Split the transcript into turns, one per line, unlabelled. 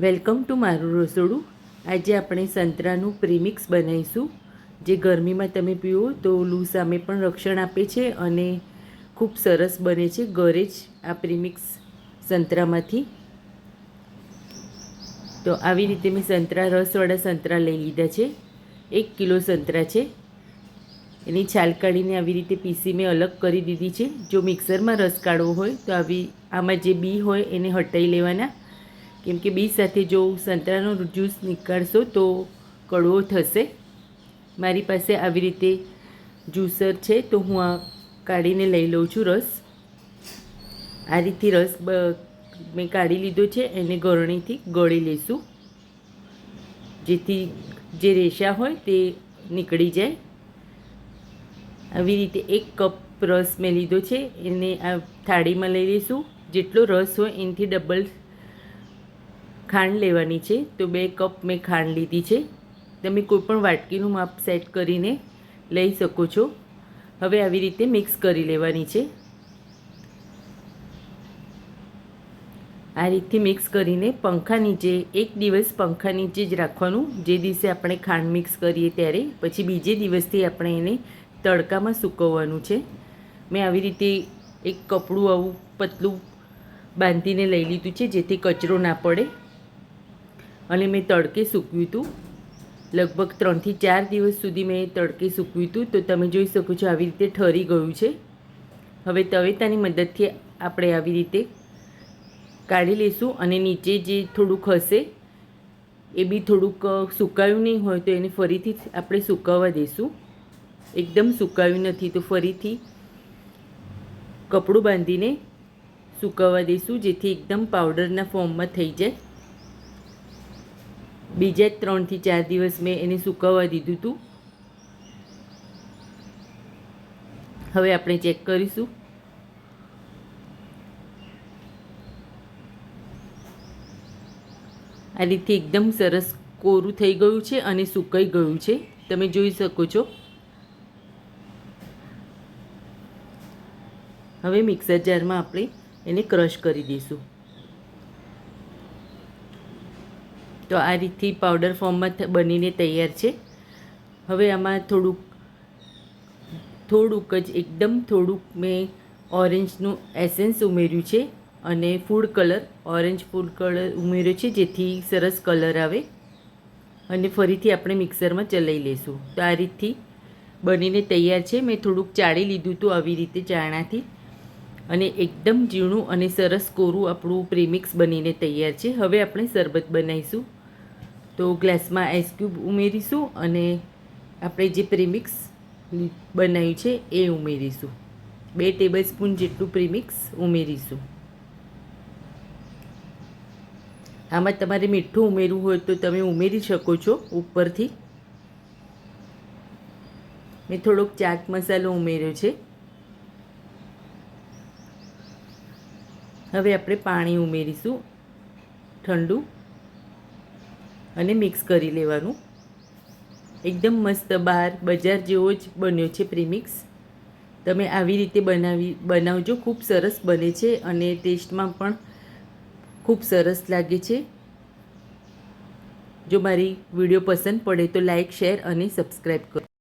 Welcome to મારું રસોડું. આજે આપણે સંતરાનું પ્રીમિક્સ બનાવીશું. જે ગરમીમાં તમે પીવો તો લૂ સામે પણ રક્ષણ આપે છે અને ખૂબ સરસ બને છે ઘરે જ આ પ્રીમિક્સ સંતરામાંથી. તો આવી રીતે મેં સંતરા રસવાળા સંતરા લઈ લીધા છે. એક કિલો સંતરા છે. એની છાલ કાઢીને આવી રીતે પીસી મેં અલગ કરી દીધી છે. જો મિક્સરમાં રસ કાઢવો હોય તો આવી આમાં જે બી હોય એને હટાવી લેવાના. કેમ કે બી સાથે જો સંતરાનો જ્યુસ નીકાળશો તો કડવો થશે. મારી પાસે આવી રીતે જ્યુસર છે તો હું આ કાઢીને લઈ લઉં છું રસ. આ રીતથી રસ મેં કાઢી લીધો છે, એને ગરણીથી ગળી લઈશું જેથી જે રેશા હોય તે નીકળી જાય. આવી રીતે એક કપ રસ મેં લીધો છે, એને આ થાળીમાં લઈ લઈશું જેટલો રસ હોય એનાથી ડબલ ખાંડ લેવાની છે. તો બે કપ મેં ખાંડ લીધી છે. તમે કોઈપણ વાટકીનું માપ સેટ કરીને લઈ શકો છો. હવે આવી રીતે મિક્સ કરી લેવાની છે. આ રીતથી મિક્સ કરીને પંખા નીચે, એક દિવસ પંખા નીચે જ રાખવાનું. જે દિવસે આપણે ખાંડ મિક્સ કરીએ ત્યારે, પછી બીજે દિવસથી આપણે એને તડકામાં સૂકવવાનું છે. મેં આવી રીતે એક કપડું આવું પતલું બાંધીને લઈ લીધું છે, જેથી કચરો ના પડે. અને મેં તડકે સૂકવ્યું હતું. લગભગ ત્રણથી ચાર દિવસ સુધી મેં તડકે સૂકવ્યું હતું. તો તમે જોઈ શકો છો આવી રીતે ઠરી ગયું છે. હવે તવેતાની મદદથી આપણે આવી રીતે કાઢી લઈશું અને નીચે જે થોડુંક હશે, એ બી થોડુંક સુકાયું નહીં હોય તો એને ફરીથી આપણે સુકાવવા દઈશું. એકદમ સુકાયું નથી તો ફરીથી કપડું બાંધીને સુકાવવા દઈશું, જેથી એકદમ પાવડરના ફોર્મમાં થઈ જાય. બીજા ત્રણથી ચાર દિવસ મેં એને સૂકવવા દીધું હતું હવે આપણે ચેક કરીશું. આ રીતે એકદમ સરસ કોરું થઈ ગયું છે અને સુકાઈ ગયું છે. તમે જોઈ શકો છો. હવે મિક્સર જારમાં આપણે એને ક્રશ કરી દઈશું. તો આ રીતથી પાવડર ફોર્મમાં બનીને તૈયાર છે. હવે આમાં થોડુંક થોડુંક જ, એકદમ થોડુંક મેં ઓરેન્જનું એસેન્સ ઉમેર્યું છે અને food colour orange food colour ઉમેર્યો છે, જેથી સરસ કલર આવે. અને ફરીથી આપણે મિક્સરમાં ચલાવી લઈશું. તો આ રીતથી બનીને તૈયાર છે. મેં થોડુંક ચાળી લીધું હતું આવી રીતે ચાણાથી. અને એકદમ ઝીણું અને સરસ કોરું આપણું પ્રેમિક્સ બનીને તૈયાર છે. હવે આપણે શરબત બનાવીશું. તો ગ્લાસમાં આઈસ ક્યુબ ઉમેરીશું અને આપણે જે પ્રીમિક્સ બનાવ્યું છે એ ઉમેરીશું. બે ટેબલ સ્પૂન જેટલું પ્રીમિક્સ ઉમેરીશું. આમાં તમારે મીઠું ઉમેરવું હોય તો તમે ઉમેરી શકો છો ઉપરથી. મેં થોડોક ચાટ મસાલો ઉમેર્યો છે. હવે આપણે પાણી ઉમેરીશું ઠંડુ. અને મિક્સ કરી લેવાનું. એકદમ મસ્ત બહાર બજાર જેવો જ બન્યો છે પ્રીમિક્સ તમે આવી રીતે બનાવી, બનાવજો. ખૂબ સરસ બને છે અને ટેસ્ટમાં પણ ખૂબ સરસ લાગે છે. જો મારી વીડિયો પસંદ પડે તો લાઇક શેર અને સબસ્ક્રાઈબ કરો.